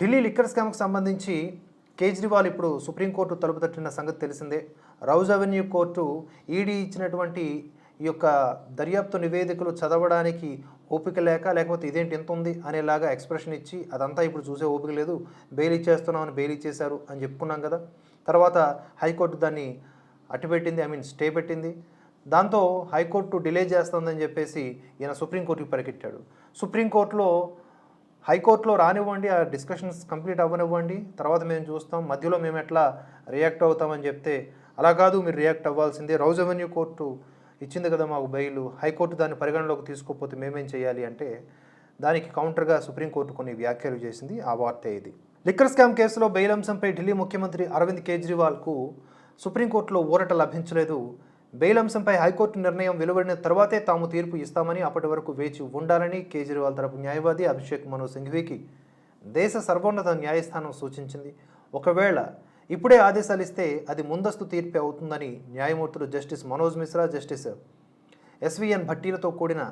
Delhi liquor స్కామ్కి సంబంధించి కేజ్రీవాల్ ఇప్పుడు supreme court తలుపు తట్టిన సంగతి తెలిసిందే. రౌజ్ అవెన్యూ కోర్టు ఈడీ ఇచ్చినటువంటి ఈ యొక్క దర్యాప్తు నివేదికలు చదవడానికి ఓపిక లేక లేకపోతే ఇదేంటి ఎంత ఉంది అనేలాగా ఎక్స్ప్రెషన్ ఇచ్చి అదంతా ఇప్పుడు చూసే ఓపిక లేదు. బెయిల్ ఇచ్చేస్తున్నామని బెయిల్ ఇచ్చేశారు అని చెప్పుకున్నాం కదా. తర్వాత హైకోర్టు దాన్ని అట్టుపెట్టింది ఐ మీన్ స్టే పెట్టింది. దాంతో హైకోర్టు డిలే చేస్తుందని చెప్పేసి ఈయన సుప్రీంకోర్టుకి పరిగెట్టాడు సుప్రీంకోర్టులో హైకోర్టులో రానివ్వండి ఆ డిస్కషన్స్ కంప్లీట్ అవ్వనివ్వండి. తర్వాత మేము చూస్తాం మధ్యలో మేము ఎట్లా రియాక్ట్ అవుతామని చెప్తే అలా కాదు మీరు రియాక్ట్ అవ్వాల్సిందే. రౌజ్ అవెన్యూ కోర్టు ఇచ్చింది కదా మాకు బెయిల్ హైకోర్టు దాన్ని పరిగణలోకి తీసుకోకపోతే మేమేం చేయాలి అంటే దానికి కౌంటర్గా సుప్రీంకోర్టు కొన్ని వ్యాఖ్యలు చేసింది. ఆ వార్తే ఇది. లిక్కర్ స్కామ్ కేసులో బెయిల్ అంశంపై ఢిల్లీ ముఖ్యమంత్రి అరవింద్ కేజ్రీవాల్కు సుప్రీంకోర్టులో ఊరట లభించలేదు. బెయిల్ అంశంపై హైకోర్టు నిర్ణయం వెలువడిన తర్వాతే తాము తీర్పు ఇస్తామని అప్పటి వరకు వేచి ఉండాలని కేజ్రీవాల్ తరపు న్యాయవాది అభిషేక్ మను సింఘ్వీకి దేశ సర్వోన్నత న్యాయస్థానం సూచించింది. ఒకవేళ ఇప్పుడే ఆదేశాలు ఇస్తే అది ముందస్తు తీర్పే అవుతుందని న్యాయమూర్తులు justice Manoj Mishra justice SVN భట్టీలతో కూడిన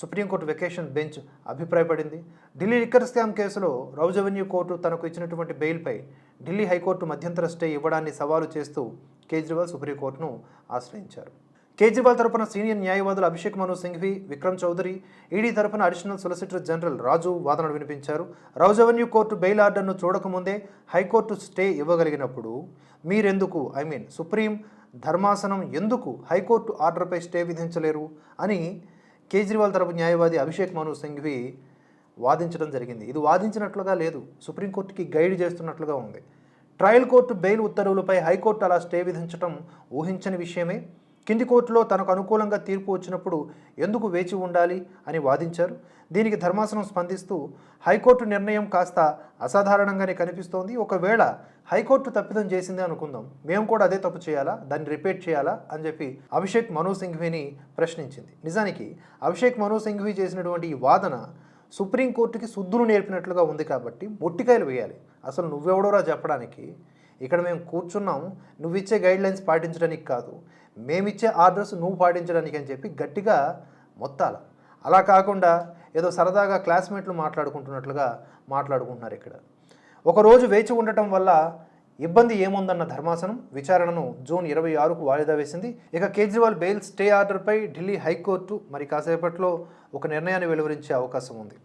సుప్రీంకోర్టు వెకేషన్ బెంచ్ అభిప్రాయపడింది. ఢిల్లీ లిక్కర్ స్కామ్ కేసులో రౌజ్ అవెన్యూ కోర్టు తనకు ఇచ్చినటువంటి బెయిల్పై ఢిల్లీ హైకోర్టు మధ్యంతర స్టే ఇవ్వడాన్ని సవాలు చేస్తూ కేజ్రీవాల్ సుప్రీంకోర్టును ఆశ్రయించారు. కేజ్రీవాల్ తరపున సీనియర్ న్యాయవాదులు అభిషేక్ మను సింఘ్వి విక్రమ్ చౌదరి ఈడీ తరపున అడిషనల్ సొలిసిటర్ జనరల్ రాజు వాదనలు వినిపించారు. రౌజ్ అవెన్యూ కోర్టు బెయిల్ ఆర్డర్ను చూడకముందే హైకోర్టు స్టే ఇవ్వగలిగినప్పుడు మీరెందుకు? ఐ మీన్ సుప్రీం ధర్మాసనం ఎందుకు హైకోర్టు ఆర్డర్పై స్టే విధించలేరు? అని కేజ్రీవాల్ తరపు న్యాయవాది అభిషేక్ మను సింఘ్వి వాదించడం జరిగింది. ఇది వాదించినట్లుగా లేదు. సుప్రీంకోర్టుకి గైడ్ చేస్తున్నట్లుగా ఉంది. ట్రయల్ కోర్టు బెయిల్ ఉత్తర్వులపై హైకోర్టు అలా స్టే విధించడం ఊహించని విషయమే. కింది కోర్టులో తనకు అనుకూలంగా తీర్పు వచ్చినప్పుడు ఎందుకు వేచి ఉండాలి అని వాదించారు. దీనికి ధర్మాసనం స్పందిస్తూ హైకోర్టు నిర్ణయం కాస్త అసాధారణంగానే కనిపిస్తోంది. ఒకవేళ హైకోర్టు తప్పిదం చేసిందే అనుకుందాం. మేము కూడా అదే తప్పు చేయాలా? దాన్ని రిపేట్ చేయాలా? అని చెప్పి అభిషేక్ మను ప్రశ్నించింది. నిజానికి అభిషేక్ మను చేసినటువంటి ఈ వాదన సుప్రీంకోర్టుకి శుద్ధులు నేర్పినట్లుగా ఉంది కాబట్టి మొట్టికాయలు వేయాలి. అసలు నువ్వెవడోరా చెప్పడానికి? ఇక్కడ మేము కూర్చున్నాం. నువ్వు ఇచ్చే గైడ్ లైన్స్ పాటించడానికి కాదు. మేమిచ్చే ఆర్డర్స్ నువ్వు పాటించడానికి అని చెప్పి గట్టిగా మొత్తాల. అలా కాకుండా ఏదో సరదాగా క్లాస్మేట్లు మాట్లాడుకుంటున్నట్లుగా మాట్లాడుకుంటున్నారు ఇక్కడ. ఒకరోజు వేచి ఉండటం వల్ల ఇబ్బంది ఏముందన్న ధర్మాసనం విచారణను జూన్ ఇరవై ఆరుకు వాయిదా వేసింది. ఇక కేజ్రీవాల్ బెయిల్ స్టే ఆర్డర్పై ఢిల్లీ హైకోర్టు మరి కాసేపట్లో ఒక నిర్ణయాన్ని వెలువరించే అవకాశం ఉంది.